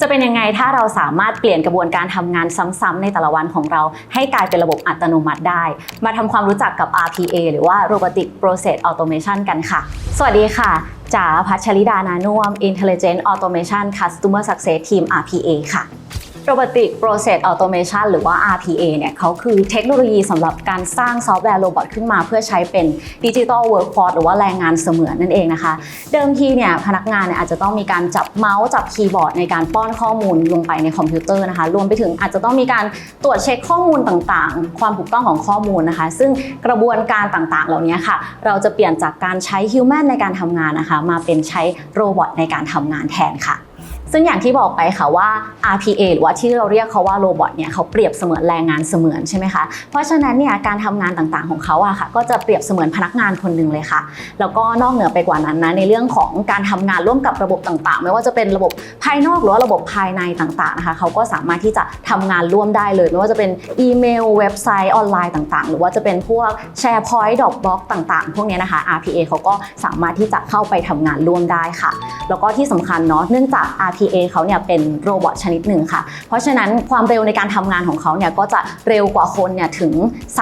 จะเป็นยังไงถ้าเราสามารถเปลี่ยนกระบวนการทำงานซ้ำๆในแต่ละวันของเรา ให้กลายเป็นระบบอัตโนมัติได้ มาทำความรู้จักกับ RPA หรือว่า Robotic Process Automation กันค่ะ สวัสดีค่ะจ๋าพัชริดานานุ่ม Intelligent Automation Customer Success Team RPA ค่ะ Robotic Process Automation หรือว่า RPA เนี่ยเขาคือเทคโนโลยีสำหรับการสร้างซอฟต์แวร์โรบอทขึ้นมา เพื่อใช้เป็น Digital Workforce หรือว่าแรงงานเสมือนนั่นเองนะคะ เดิมทีเนี่ยพนักงานเนี่ยอาจจะต้องมีการจับเมาส์จับคีย์บอร์ดในการป้อนข้อมูลลงไปในคอมพิวเตอร์นะคะ รวมไปถึงอาจจะต้องมีการตรวจเช็คข้อมูลต่างๆ ความถูกต้องของข้อมูลนะคะ ซึ่งกระบวนการต่างๆ เหล่านี้ค่ะ เราจะเปลี่ยนจากการใช้ฮิวแมนในการทำงานนะคะ มาเป็นใช้โรบอทในการทำงานแทนค่ะ ซึ่งอย่างที่บอกไปค่ะว่า RPA หรือว่าที่เราเรียกเขาว่าโรบอทเนี่ยเขาเปรียบเสมือนแรงงานเสมือนใช่ไหมคะ เพราะฉะนั้นเนี่ยการทำงานต่างๆของเขาอะค่ะก็จะเปรียบเสมือนพนักงานคนหนึ่งเลยค่ะ แล้วก็นอกเหนือไปกว่านั้นนะในเรื่องของการทำงานร่วมกับระบบต่างๆ ไม่ว่าจะเป็นระบบภายนอกหรือว่าระบบภายในต่างๆนะคะเขาก็สามารถที่จะทำงานร่วมได้เลย ไม่ว่าจะเป็นอีเมลเว็บไซต์ออนไลน์ต่างๆ หรือว่าจะเป็นพวก SharePoint Dropbox ต่างๆ พวกนี้นะคะ RPA เขาก็สามารถที่จะเข้าไปทำงานร่วมได้ค่ะ แล้วก็ที่สำคัญเนาะเนื่องจาก RPA เขาเนี่ยเป็นโรบอทชนิดหนึ่งค่ะ เพราะฉะนั้นความเร็วในการทำงานของเขาเนี่ยก็จะเร็วกว่าคนเนี่ยถึง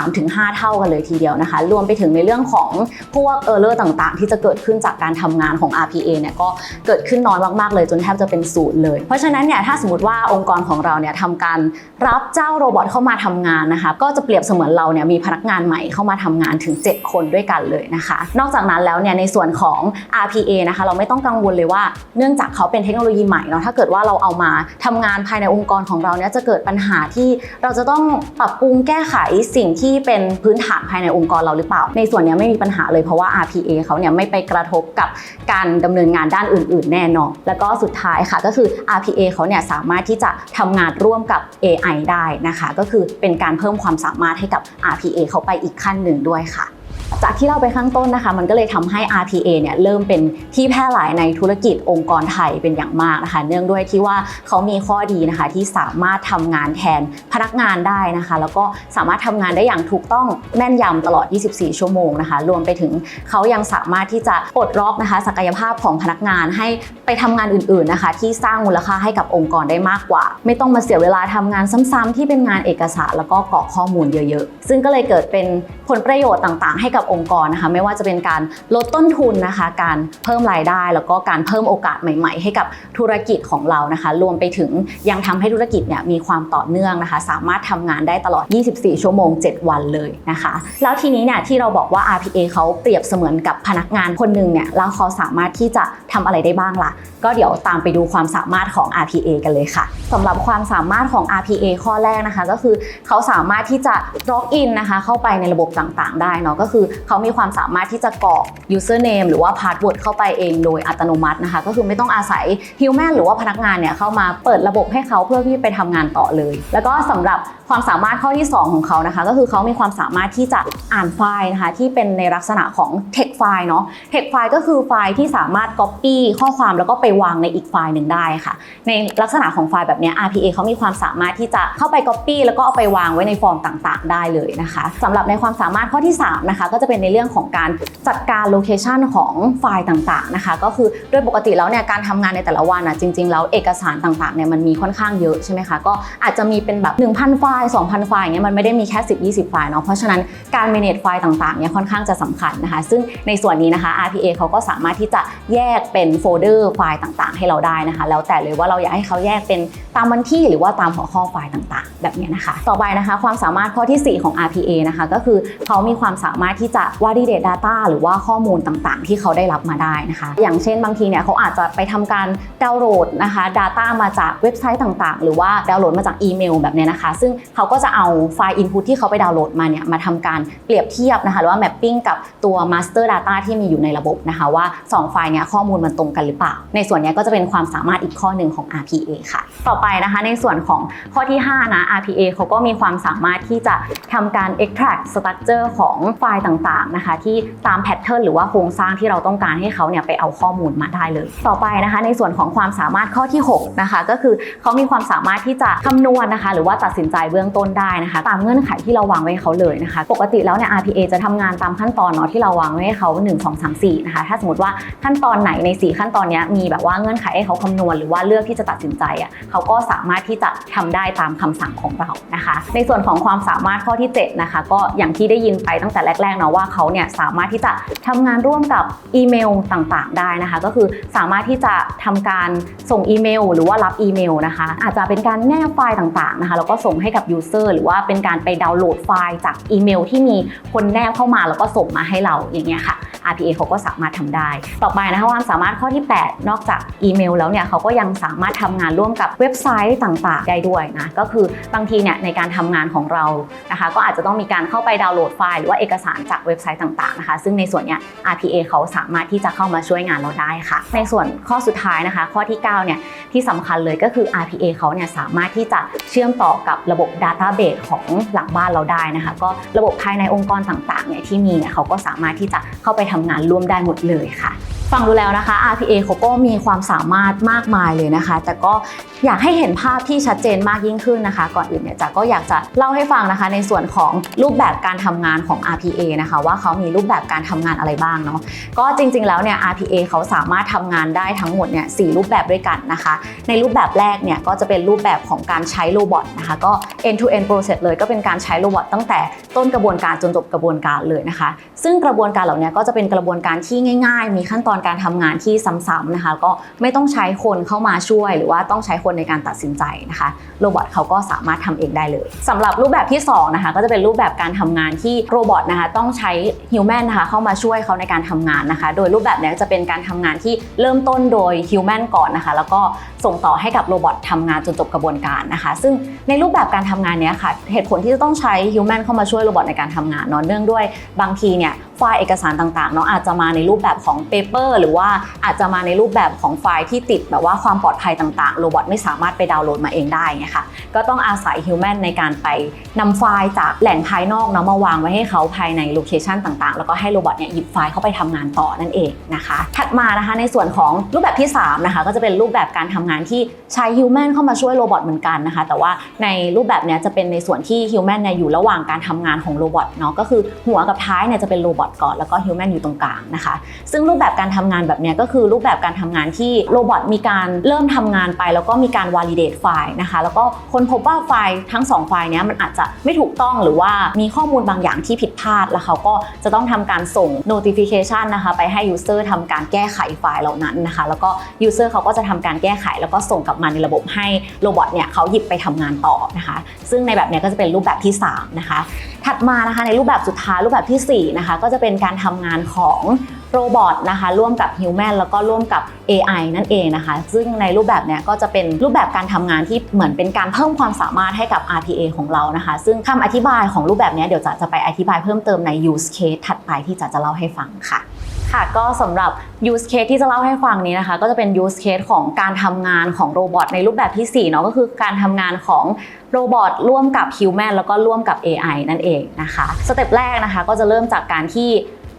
3-5 เท่ากันเลยทีเดียวนะคะ รวมไปถึงในเรื่องของพวกเออร์เลอร์ต่างๆ ที่จะเกิดขึ้นจากการทำงานของ RPA เนี่ยก็เกิดขึ้นน้อยมากๆเลยจนแทบจะเป็นศูนย์เลย เพราะฉะนั้นเนี่ยถ้าสมมติว่าองค์กรของเราเนี่ยทำการรับเจ้าโรบอทเข้ามาทำงานนะคะก็จะเปรียบเสมือนเราเนี่ยมีพนักงานใหม่เข้ามาทำงานถึง 7 คนด้วยกันเลยนะคะ นอกจากนั้นแล้วเนี่ยในส่วนของ RPA นะคะเราไม่ต้องกังวลเลยว่าเนื่องจากเขาเป็นเทคโนโลยีใหม่เนาะถ้าเกิดว่าเราเอามาทำงานภายในองค์กรของเราเนี่ยจะเกิดปัญหาที่เราจะต้องปรับปรุงแก้ไขสิ่งที่เป็นพื้นฐานภายในองค์กรเราหรือเปล่า ในส่วนนี้ไม่มีปัญหาเลยเพราะว่า RPA เขาเนี่ยไม่ไปกระทบกับการดำเนินงานด้านอื่น ๆ แน่นอนแล้วก็สุดท้ายค่ะก็คือ RPA เขาเนี่ยสามารถที่จะทำงานร่วมกับ AI ได้นะคะ ก็คือเป็นการเพิ่มความสามารถให้กับ RPA เขาไปอีกขั้นหนึ่งด้วยค่ะ จากที่เราไปข้างต้นนะคะ มันก็เลยทำให้ RPA เนี่ยเริ่มเป็นที่แพร่หลายในธุรกิจองค์กรไทยเป็นอย่างมากนะคะ เนื่องด้วยที่ว่าเขามีข้อดีนะคะ ที่สามารถทำงานแทนพนักงานได้นะคะ แล้วก็สามารถทำงานได้อย่างถูกต้องแม่นยำตลอด 24 ชั่วโมงนะคะ รวมไปถึงเขายังสามารถที่จะปลดล็อกนะคะ ศักยภาพของพนักงานให้ไปทำงานอื่น ๆนะคะ ที่สร้างมูลค่าให้กับองค์กรได้มากกว่า ไม่ต้องมาเสียเวลาทำงานซ้ำๆที่เป็นงานเอกสารแล้วก็กรอกข้อมูลเยอะ ๆ ซึ่งก็เลยเกิดเป็นผลประโยชน์ต่าง ๆ ให้กับองค์กรนะคะไม่ว่าจะเป็นการลดต้นทุนนะคะ การเพิ่มรายได้ แล้วก็การเพิ่มโอกาสใหม่ ๆ ให้กับธุรกิจของเรานะคะ รวมไปถึงยังทำให้ธุรกิจเนี่ยมีความต่อเนื่องนะคะ สามารถทำงานได้ตลอด 24 ชั่วโมง 7 วันเลยนะคะ แล้วทีนี้เนี่ยที่เราบอกว่า RPA เขาเปรียบเสมือนกับพนักงานคนหนึ่งเนี่ยแล้วเขาสามารถที่จะทำอะไรได้บ้างล่ะ ก็เดี๋ยวตามไปดูความสามารถของ RPA กันเลยค่ะสำหรับความสามารถของ RPA ข้อแรกนะคะ ก็คือเขาสามารถที่จะ log in นะคะ เข้าไปในระบบต่างๆ ได้เนาะก็คือเขามีความสามารถที่จะกรอก username หรือว่า password เข้าไปเองโดยอัตโนมัตินะคะ ก็คือไม่ต้องอาศัย human หรือว่าพนักงานเนี่ยเข้ามาเปิดระบบให้เขาเพื่อที่ไปทำงานต่อเลย แล้วก็สำหรับ ความสามารถข้อที่ 2 ของเขานะคะ ก็คือเขามีความสามารถที่จะอ่านไฟล์นะคะที่เป็นในลักษณะของ text file เนาะ text file ก็คือไฟล์ที่สามารถ copy ข้อความแล้วก็ไปวางในอีกไฟล์หนึ่งได้ค่ะ ในลักษณะของไฟล์แบบนี้ RPA เขามีความสามารถที่จะเข้าไป copy แล้วก็เอาไปวางไว้ในฟอร์มต่างๆ ได้เลยนะคะสำหรับในความสามารถข้อที่3นะคะก็จะเป็นในเรื่องของการจัดการโลเคชันของไฟล์ต่างๆนะคะ ก็คือโดยปกติแล้วเนี่ยการทำงานในแต่ละวันอะจริงๆแล้วเอกสารต่างๆเนี่ยมันมีค่อนข้างเยอะใช่ไหมคะก็อาจจะมีเป็นแบบ 1,000 ไฟล์ล์ 2,000 ไฟล์อย่างเงี้ยมันไม่ได้มีแค่ 10 20 ไฟล์เนาะเพราะฉะนั้นการ manage ไฟล์ต่างๆเนี่ยค่อนข้างจะสำคัญนะคะ ซึ่งในส่วนนี้นะคะ RPA เขาก็สามารถที่จะแยกเป็นโฟลเดอร์ไฟล์ต่างๆ ให้เราได้นะคะ แล้วแต่เลยว่าเราอยากให้เขาแยกเป็นตามวันที่หรือว่าตามหัวข้อไฟล์ต่างๆ แบบนี้นะคะ ต่อไปนะคะ ความสามารถข้อทีสี่4 ของ RPA นะคะ ก็คือเขามีความสามารถที่จะ validate data หรือว่าข้อมูลต่างๆ ที่เขาได้รับมาได้นะคะ อย่างเช่นบางทีเนี่ยเขาอาจจะไปทำการดาวน์โหลดนะคะ data มาจากเว็บไซต์ต่างๆ หรือว่าดาวน์โหลดมาจากอีเมลแบบนี้นะคะ ซึ่งเขาก็จะเอาไฟล์ input ที่เขาไปดาวน์โหลดมาเนี่ยมาทำการเปรียบเทียบนะคะหรือว่า mapping กับตัว master data ที่มีอยู่ในระบบนะคะว่า 2 ไฟล์เนี้ยข้อมูลมันตรงกันหรือเปล่า ในส่วนนี้ก็จะเป็นความสามารถอีกข้อหนึ่งของ RPA ค่ะ ต่อไปนะคะในส่วนของข้อที่ 5 นะ RPA เขาก็มีความสามารถที่จะทำการ extract structure ของไฟล์ต่างๆนะคะที่ตาม pattern หรือว่าโครงสร้างที่เราต้องการให้เขาเนี่ยไปเอาข้อมูลมาได้เลย ต่อไปนะคะในส่วนของความสามารถข้อที่6นะคะก็คือเขามีความสามารถที่จะคำนวณนะคะ หรือว่าตัดสินใจเบื้องต้นได้นะคะ ตามเงื่อนไขที่เราวางไว้เขาเลยนะคะ ปกติแล้วเนี่ย RPA จะทำงานตามขั้นตอนเนาะที่เราวางไว้ให้เขา 1 2 3 4นะคะถ้าสมมติว่าขั้นตอนไหนใน 4 ขั้นตอนนี้มีแบบว่าเงื่อนไขให้เขาคำนวณหรือว่าเลือกที่จะตัดสินใจอะเขาก็สามารถที่จะทำได้ตามคำสั่งของเรานะคะ ในส่วนของความสามารถข้อที่ 7 นะคะ ก็อย่างที่ได้ยินไปตั้งแต่แรกๆเนาะว่าเขาเนี่ยสามารถที่จะทำงานร่วมกับอีเมลต่างๆ ได้นะคะ ก็คือสามารถที่จะทำการส่งอีเมล หรือว่ารับอีเมลนะคะ อาจจะเป็นการแนบไฟล์ต่างๆนะคะแล้วก็ส่งให้กับยูเซอร์หรือว่าเป็นการไปดาวน์โหลดไฟล์จากอีเมลที่มีคนแนบเข้ามาแล้วก็ส่งมาให้เราอย่างเงี้ยค่ะ RPA เขาก็สามารถทำได้ ต่อไปนะคะความสามารถข้อที่ 8 นอกจากอีเมลแล้วเนี่ยเขาก็ยังสามารถทำงานร่วมกับเว็บไซต์ต่างๆ ได้ด้วยนะ ก็คือบางทีเนี่ยในการทำงานของเรานะคะ ก็อาจจะต้องมีการเข้าไปดาวน์โหลดไฟล์หรือว่าเอกสารจากเว็บไซต์ต่างๆนะคะ ซึ่งในส่วนเนี้ย RPA เขาสามารถที่จะเข้ามาช่วยงานเราได้ค่ะ ในส่วนข้อสุดท้ายนะคะ ข้อที่ 9 เนี่ยที่สำคัญเลยก็คือ RPA เขาเนี่ยสามารถที่จะเชื่อมต่อกับระบบ Database ของหลังบ้านเราได้นะคะก็ระบบภายในองค์กรต่างๆเนี่ยที่มีเนี่ยเขาก็สามารถที่จะเข้าไปทำงานร่วมได้หมดเลยค่ะฟังดูแล้วนะคะ RPA เขาก็มีความสามารถมากมายเลยนะคะ แต่ก็อยากให้เห็นภาพที่ชัดเจนมากยิ่งขึ้นนะคะ ก่อนอื่นเนี่ยจ๋าก็อยากจะเล่าให้ฟังนะคะ ในส่วนของรูปแบบการทำงานของ RPA นะคะ ว่าเขามีรูปแบบการทำงานอะไรบ้างเนาะ ก็จริง ๆ แล้วเนี่ย RPA เขาสามารถทำงานได้ทั้งหมดเนี่ยสรูปแบบด้วยกันนะคะ ในรูปแบบแรกเนี่ยก็จะเป็นรูปแบบของการใช้โรบอทนะคะ ก็ end to end process เลยก็เป็นการใช้โรบอทตั้งแต่ต้นกระบวนการจนจบกระบวนการเลยนะคะ ซึ่งกระบวนการเหล่านี้ก็จะเป็นกระบวนการที่ง่าย ๆ มีขั้นตอนการทำงานที่ซ้ำๆนะคะก็ไม่ต้องใช้คนเข้ามาช่วย หรือว่าต้องใช้คนในการตัดสินใจนะคะโรบอทเขาก็สามารถทำเองได้เลยสำหรับรูปแบบที่สองนะคะก็จะเป็นรูปแบบการทำงานที่โรบอทนะคะต้องใช้ฮิวแมนนะคะเข้ามาช่วยเขาในการทำงานนะคะ โดยรูปแบบนี้จะเป็นการทำงานที่เริ่มต้นโดยฮิวแมนก่อนนะคะแล้วก็ส่งต่อให้กับโรบอททำงานจนจบกระบวนการนะคะ ซึ่งในรูปแบบการทำงานเนี้ยค่ะ เหตุผลที่จะต้องใช้ฮิวแมนเข้ามาช่วยโรบอทในการทำงานเนาะเนื่องด้วยบางทีเนี่ยไฟล์เอกสารต่างๆเนาะอาจจะมาในรูปแบบของเปเปอร์หรือว่าอาจจะมาในรูปแบบของไฟล์ที่ติดแบบว่าความปลอดภัยต่างๆ โรบอทไม่สามารถไปดาวน์โหลดมาเองได้ไงค่ะก็ต้องอาศัยฮิวแมนในการไปนำไฟล์จากแหล่งภายนอกเนาะมาวางไว้ให้เขาภายในโลเคชันต่างๆ แล้วก็ให้โรบอทเนี่ยหยิบไฟล์เข้าไปทำงานต่อนั่นเองนะคะ ถัดมานะคะในส่วนของรูปแบบที่3นะคะก็จะเป็นรูปแบบการทำงานที่ใช้ฮิวแมนเข้ามาช่วยโรบอทเหมือนกันนะคะแต่ว่าในรูปแบบเนี้จะเป็นในส่วนที่ฮิวแมนเนี่ยอยู่ระหว่างการทำงานของโรบอทเนาะก็คือหัวกับท้ายเนี่ยจะเป็นโรบอทก่อนแล้วก็ฮิวแมนอยู่ตรงกลางนะคะ ซึ่งรูปแบบการทำงานแบบนี้ก็คือรูปแบบการทำงานที่โรบอทมีการเริ่มทำงานไป แล้วก็มีการ validate ไฟล์นะคะแล้วก็ค้นพบว่าไฟล์ทั้ง 2 ไฟล์เนี้ยมันอาจจะไม่ถูกต้องหรือว่ามีข้อมูลบางอย่างที่ผิดพลาด แล้วเขาก็จะต้องทำการส่ง notification นะคะไปให้ user ทำการแก้ไขไฟล์เหล่านั้นนะคะ แล้วก็ user เขาก็จะทำการแก้ไข แล้วก็ส่งกลับมาในระบบให้โรบอทเนี่ยเขาหยิบไปทำงานต่อนะคะซึ่งในแบบนี้ก็จะเป็นรูปแบบที่ 3 นะคะ ถัดมานะคะในรูปแบบสุดท้ายรูปแบบทีสี่ 4 นะคะ ก็จะเป็นการทำงานของโรบอทนะคะร่วมกับฮิวแมนแล้วก็ร่วมกับ AI นั่นเองนะคะ ซึ่งในรูปแบบเนี้ยก็จะเป็นรูปแบบการทำงานที่เหมือนเป็นการเพิ่มความสามารถให้กับ RPA ของเรานะคะ ซึ่งคำอธิบายของรูปแบบเนี้ยเดี๋ยวจะจะไปอธิบายเพิ่มเติมใน use case ถัดไปที่จะจะเล่าให้ฟังค่ะ ค่ะก็สำหรับ use case ที่จะเล่าให้ฟังนี้นะคะ ก็จะเป็น use case ของการทำงานของโรบอทในรูปแบบที่4เนาะก็คือการทำงานของโรบอทร่วมกับ Human แล้วก็ร่วมกับ AI นั่นเองนะคะ สเต็ปแรกนะคะก็จะเริ่มจากการที่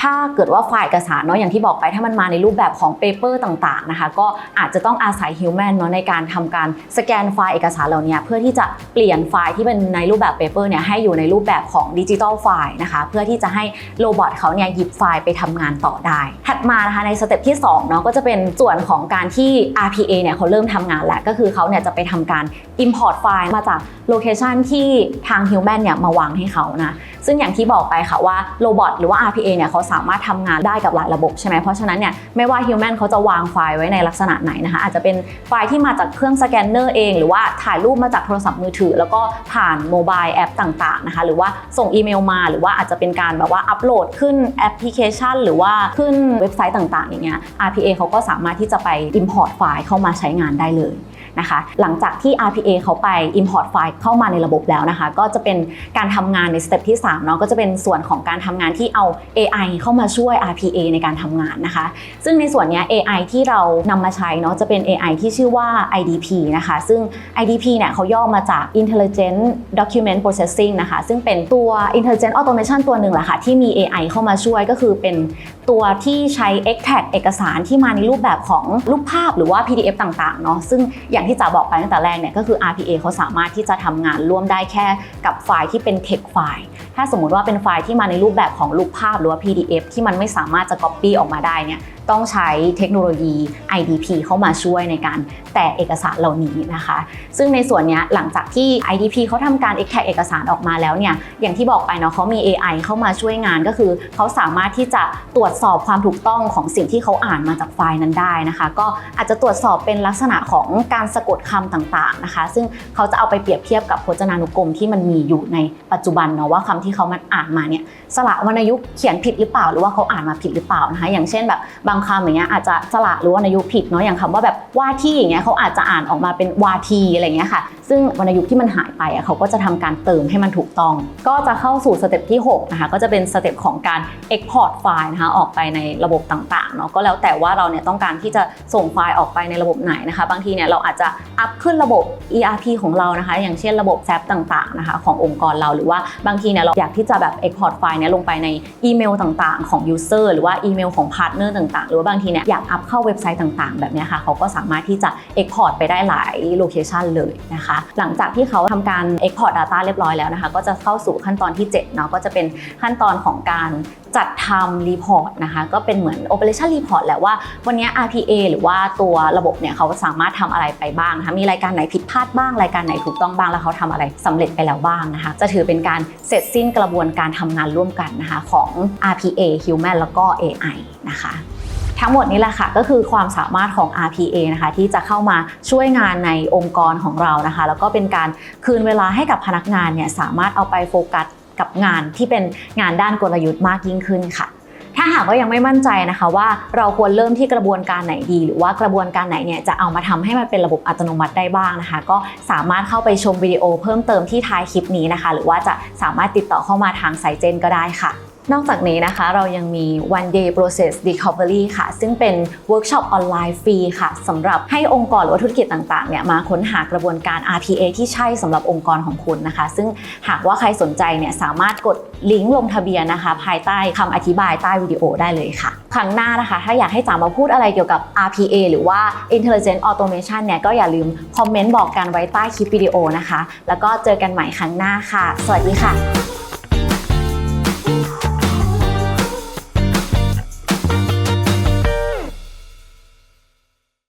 ถ้าเกิดว่าไฟล์เอกสารเนาะอย่างที่บอกไปถ้ามันมาในรูปแบบของเปเปอร์ต่างๆนะคะก็อาจจะต้องอาศัย Human เนาะในการทำการสแกนไฟล์เอกสารเหล่านี้เพื่อที่จะเปลี่ยนไฟล์ที่เป็นในรูปแบบเปเปอร์เนี่ยให้อยู่ในรูปแบบของดิจิทัลไฟล์นะคะเพื่อที่จะให้โรบอทเขาเนี่ยหยิบไฟล์ไปทำงานต่อได้ ถัดมานะคะในสเต็ปที่2เนาะก็จะเป็นส่วนของการที่ RPA เนี่ยเขาเริ่มทำงานแล้วก็คือเขาเนี่ยจะไปทำการ Import ไฟล์มาจากโลเคชันที่ทาง Human เนี่ยมาวางให้เขานะซึ่งอย่างที่บอกไปค่ะว่าโรบอทหรือว่า RPA เนี่ยเขาสามารถทำงานได้กับหลายระบบใช่ไหมเพราะฉะนั้นเนี่ยไม่ว่า Human เขาจะวางไฟล์ไว้ในลักษณะไหนนะคะอาจจะเป็นไฟล์ที่มาจากเครื่องสแกนเนอร์เอง หรือว่าถ่ายรูปมาจากโทรศัพท์มือถือ แล้วก็ผ่านโมบายแอปต่างๆนะคะหรือว่าส่งอีเมลมา หรือว่าอาจจะเป็นการแบบว่าอัปโหลดขึ้นแอปพลิเคชัน หรือว่าขึ้นเว็บไซต์ต่างๆอย่างเงี้ย RPA เขาก็สามารถที่จะไป Import ไฟล์เข้ามาใช้งานได้เลย นะคะ หลังจากที่ RPA เขาไป Import ไฟล์เข้ามาในระบบแล้วนะคะ ก็จะเป็นการทำงานในสเต็ปที่3เนาะก็จะเป็นส่วนของการทำงานที่เอา AI เข้ามาช่วย RPA ในการทำงานนะคะ ซึ่งในส่วนนี้ AI ที่เรานำมาใช้เนาะจะเป็น AI ที่ชื่อว่า IDP นะคะ ซึ่ง IDP เนี่ยเขาย่อมาจาก Intelligent Document Processing นะคะ ซึ่งเป็นตัว Intelligent Automation ตัวหนึ่งแหละค่ะที่มี AI เข้ามาช่วยก็คือเป็นตัวที่ใช้ extract เอกสารที่มาในรูปแบบของรูปภาพหรือว่า PDF ต่างๆเนาะซึ่งอย่างอย่างที่จ๋าบอกไปตั้งแต่แรกเนี่ยก็คือ RPA เขาสามารถที่จะทำงานร่วมได้แค่กับไฟล์ที่เป็น text ไฟล์ ถ้าสมมุติว่าเป็นไฟล์ที่มาในรูปแบบของรูปภาพหรือว่า PDF ที่มันไม่สามารถจะ copy ออกมาได้เนี่ย ต้องใช้เทคโนโลยี IDP เข้ามาช่วยในการแตกเอกสารเหล่านี้นะคะ ซึ่งในส่วนนี้หลังจากที่ IDP เขาทำการ extract เอกสารออกมาแล้วเนี่ยอย่างที่บอกไปเนาะเขามี AI เข้ามาช่วยงานก็คือ เขาสามารถที่จะตรวจสอบความถูกต้องของสิ่งที่เขาอ่านมาจากไฟล์นั้นได้นะคะ ก็อาจจะตรวจสอบเป็นลักษณะของการสะกดคำต่างๆนะคะ ซึ่งเขาจะเอาไปเปรียบเทียบกับพจนานุกรมที่มันมีอยู่ในปัจจุบันเนาะว่าคำที่เขามันอ่านมาเนี่ยสระวรรณยุกต์เขียนผิดหรือเปล่า หรือว่าเขาอ่านมาผิดหรือเปล่านะคะ อย่างเช่นแบบบางคำอย่างเงี้ยอาจจะสระหรือวรรณยุกต์ผิดเนาะอย่างคำว่าแบบว่าที่อย่างเงี้ยเขาอาจจะอ่านออกมาเป็นวาทีอะไรเงี้ยค่ะ ซึ่งวรรณยุกต์ที่มันหายไปอะเขาก็จะทำการเติมให้มันถูกต้อง ก็จะเข้าสู่สเต็ปที่6นะคะก็จะเป็นสเต็ปของการ Export ไฟล์นะคะออกไปในระบบต่างๆเนาะก็แล้วแต่ว่าเราเนี่ยต้องการที่จะส่งไฟล์ออกไปในระบบไหนนะคะ บางทีเนี่ยเราอาจจะอัพขึ้นระบบ ERP ของเรานะคะ อย่างเช่นระบบ SAP ต่างๆนะคะขององค์กรเราหรือว่าบางทีเนี่ยเราอยากที่จะแบบ Export ไฟล์เนี่ยลงไปในอีเมลต่างๆ ของ User หรือว่าอีเมลของพาร์ทเนอร์ต่างๆหรือว่าบางทีเนี่ยอยากอัพเข้าเว็บไซต์ต่าง ๆ แบบเนี้ยค่ะเขาก็สามารถที่จะ Export ไปได้หลายโลเคชันเลยนะคะหลังจากที่เขาทำการ Export Data เรียบร้อยแล้วนะคะก็จะเข้าสู่ขั้นตอนที่7เนาะก็จะเป็นขั้นตอนของการจัดทำรีพอร์ตนะคะก็เป็นเหมือน Operation Report แหละว่าวันนี้ RPA หรือว่าตัวระบบเนี่ยเขาสามารถทำอะไรไปบ้างนะคะมีรายการไหนผิดพลาดบ้าง รายการไหนถูกต้องบ้างแล้วเขาทำอะไรสำเร็จไปแล้วบ้างนะคะจะถือเป็นการเสร็จสิ้นกระบวนการทำงานร่วมกันนะคะของ RPA Human แล้วก็ AI นะคะ ทั้งหมดนี้แหละค่ะก็คือความสามารถของ RPA นะคะที่จะเข้ามาช่วยงานในองค์กรของเรานะคะ แล้วก็เป็นการคืนเวลาให้กับพนักงานเนี่ยสามารถเอาไปโฟกัสกับงานที่เป็นงานด้านกลยุทธ์มากยิ่งขึ้นค่ะถ้าหากว่ายังไม่มั่นใจนะคะว่าเราควรเริ่มที่กระบวนการไหนดี หรือว่ากระบวนการไหนเนี่ยจะเอามาทำให้มันเป็นระบบอัตโนมัติได้บ้างนะคะ ก็สามารถเข้าไปชมวิดีโอเพิ่มเติมที่ท้ายคลิปนี้นะคะ หรือว่าจะสามารถติดต่อเข้ามาทางไซเจนก็ได้ค่ะ นอกจากนี้นะคะเรายังมี one day process recovery ค่ะ ซึ่งเป็นเวิร์กช็อปออนไลน์ฟรีค่ะสำหรับให้องค์กรหรือธุรกิจต่างๆเนี่ยมาค้นหากระบวนการ RPA ที่ใช่สำหรับองค์กรของคุณนะคะ ซึ่งหากว่าใครสนใจเนี่ยสามารถกดลิงก์ลงทะเบียนนะคะ ภายใต้คำอธิบายใต้วิดีโอได้เลยค่ะ ครั้งหน้านะคะ ถ้าอยากให้จ๋ามาพูดอะไรเกี่ยวกับ RPA หรือว่า Intelligent Automation เนี่ยก็อย่าลืมคอมเมนต์บอกกันไว้ใต้คลิปวิดีโอนะคะ แล้วก็เจอกันใหม่ครั้งหน้าค่ะ สวัสดีค่ะ